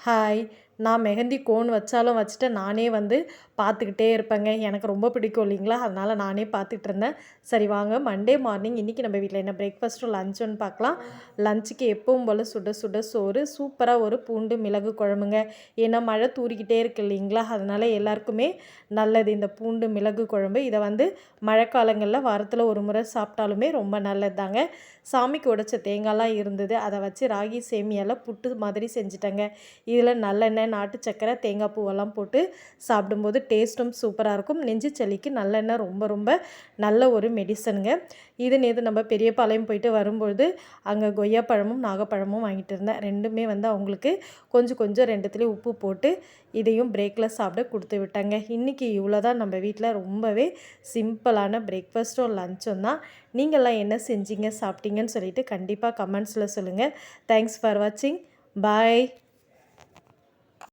Hi நான் mehndi cone வச்சாலும் வச்சுட்டு நானே வந்து பார்த்துக்கிட்டே இருப்பேங்க. எனக்கு ரொம்ப பிடிக்கும் இல்லைங்களா? அதனால் நானே பார்த்துட்டு இருந்தேன். சரி வாங்க மண்டே மார்னிங் இன்றைக்கி நம்ம வீட்டில் என்ன பிரேக்ஃபாஸ்ட்டும் லஞ்சுன்னு பார்க்கலாம். லஞ்சுக்கு எப்பவும் போல் சுட சுட சோறு சூப்பராக ஒரு பூண்டு மிளகு குழம்புங்க. ஏன்னா மழை தூரிக்கிட்டே இருக்கு இல்லைங்களா? அதனால் எல்லாருக்குமே நல்லது. இந்த பூண்டு மிளகு குழம்பு இதை வந்து மழைக்காலங்களில் வாரத்தில் ஒரு முறை சாப்பிட்டாலுமே ரொம்ப நல்லது தாங்க. சாமிக்கு உடைச்ச தேங்காய்லாம் இருந்தது. அதை வச்சு ராகி சேமியால் புட்டு மாதிரி செஞ்சுட்டேங்க. இதில் நல்லெண்ணெய் நாட்டு சக்கரை தேங்காய் பூவெல்லாம் போட்டு சாப்பிடும்போது டேஸ்ட்டும் சூப்பராக இருக்கும். நெஞ்சு சளிக்கு நல்லெண்ணெய் ரொம்ப ரொம்ப நல்ல ஒரு மெடிசனுங்க இது நேற்று நம்ம பெரிய பாளையம் போயிட்டு வரும்பொழுது அங்கே கொய்யாப்பழமும் நாகப்பழமும் வாங்கிட்டு இருந்தேன். ரெண்டுமே வந்து அவங்களுக்கு கொஞ்சம் கொஞ்சம் ரெண்டுத்துலேயும் உப்பு போட்டு இதையும் பிரேக்கில் சாப்பிட கொடுத்து விட்டாங்க. இன்றைக்கி இவ்வளோ தான் நம்ம வீட்டில் ரொம்பவே சிம்பிளான பிரேக்ஃபாஸ்ட்டும் லஞ்சும் தான். நீங்கள்லாம் என்ன செஞ்சீங்க சாப்பிட்டீங்கன்னு சொல்லிட்டு கண்டிப்பாக கமெண்ட்ஸில் சொல்லுங்கள் தேங்க்ஸ் ஃபார் வாட்சிங் பாய்